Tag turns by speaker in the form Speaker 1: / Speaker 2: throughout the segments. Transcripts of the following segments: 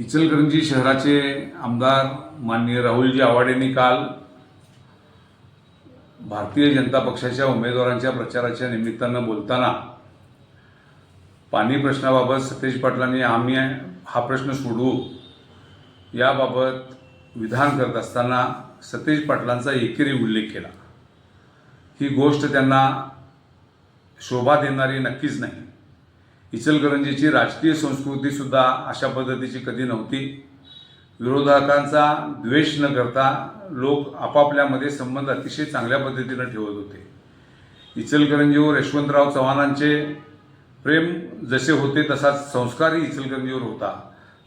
Speaker 1: इचलकरंजी शहराचे आमदार माननीय राहुलजी आवाडेंनी काल भारतीय जनता पक्षाच्या उमेदवारांच्या प्रचाराच्या निमित्तानं बोलताना पाणी प्रश्नाबाबत सतेज पाटलांनी आम्ही हा प्रश्न सोडवू याबाबत विधान करत असताना सतेज पाटलांचा एकेरी उल्लेख केला. ही गोष्ट त्यांना शोभा देणारी नक्कीच नाही. इचलकरंजीची राजकीय संस्कृतीसुद्धा अशा पद्धतीची कधी नव्हती. विरोधकांचा द्वेष न करता लोक आपापल्यामध्ये संबंध अतिशय चांगल्या पद्धतीनं ठेवत होते. इचलकरंजीवर यशवंतराव चव्हाणांचे प्रेम जसे होते तसाच संस्कारही इचलकरंजीवर होता.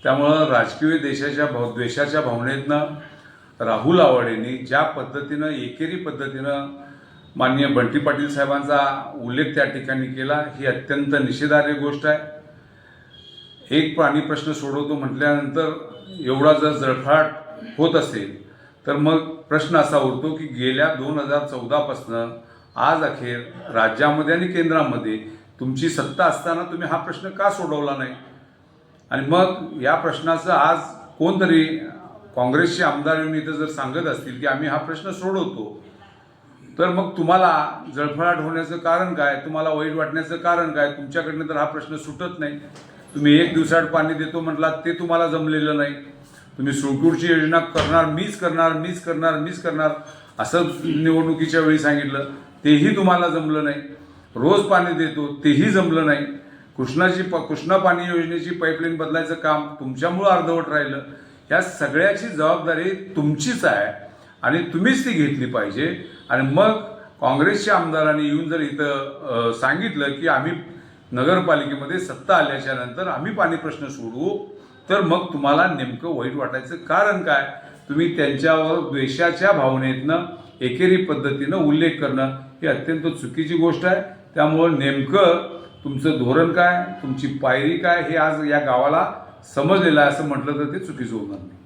Speaker 1: त्यामुळं राजकीय देशाच्या भाव द्वेषाच्या भावनेतनं राहुल आवाडेंनी ज्या पद्धतीनं एकेरी पद्धतीनं माननीय बंटी पाटील साहेबांचा उल्लेख त्या ठिकाणी केला. ही अत्यंत निषेधार्ह गोष्ट आहे. एक प्राणी प्रश्न सोडवतो म्हटल्यानंतर एवढा जर जळफाट होत असेल तर मग प्रश्न असा उरतो की गेल्या दोन हजार चौदापासनं आज अखेर राज्यामध्ये आणि केंद्रामध्ये तुमची सत्ता असताना तुम्ही हा प्रश्न का सोडवला नाही? आणि मग या प्रश्नाचं आज कोणतरी काँग्रेसचे आमदार येऊन इथं जर सांगत असतील की आम्ही हा प्रश्न सोडवतो तर मग तुम्हाला जळफळाट होण्याचं कारण काय? तुम्हाला वाईट वाटण्याचं कारण काय? तुमच्याकडनं तर हा प्रश्न सुटत नाही. तुम्ही एक दिवसाआड पाणी देतो म्हटलात ते तुम्हाला जमलेलं नाही. तुम्ही सुळकूरची योजना करणार मीच करणार मीच करणार मीच करणार असं निवडणुकीच्या वेळी सांगितलं. तेही तुम्हाला जमलं नाही. रोज पाणी देतो तेही जमलं नाही. कृष्णाची प कृष्णा पाणी योजनेची पाईपलाईन बदलायचं काम तुमच्यामुळं अर्धवट राहिलं. या सगळ्याची जबाबदारी तुमचीच आहे. आणि तुम्हीच ती घेतली पाहिजे. आणि मग काँग्रेसच्या आमदारांनी येऊन जर इथं सांगितलं की आम्ही नगरपालिकेमध्ये सत्ता आल्याच्यानंतर आम्ही पाणी प्रश्न सोडवू तर मग तुम्हाला नेमकं वाईट वाटायचं कारण काय? तुम्ही त्यांच्यावर द्वेषाच्या भावनेतनं एकेरी पद्धतीनं उल्लेख करणं ही अत्यंत चुकीची गोष्ट आहे. त्यामुळं नेमकं तुमचं धोरण काय? तुमची पायरी काय? हे आज या गावाला समजलेलं आहे असं म्हटलं तर ते चुकीचं होणार नाही.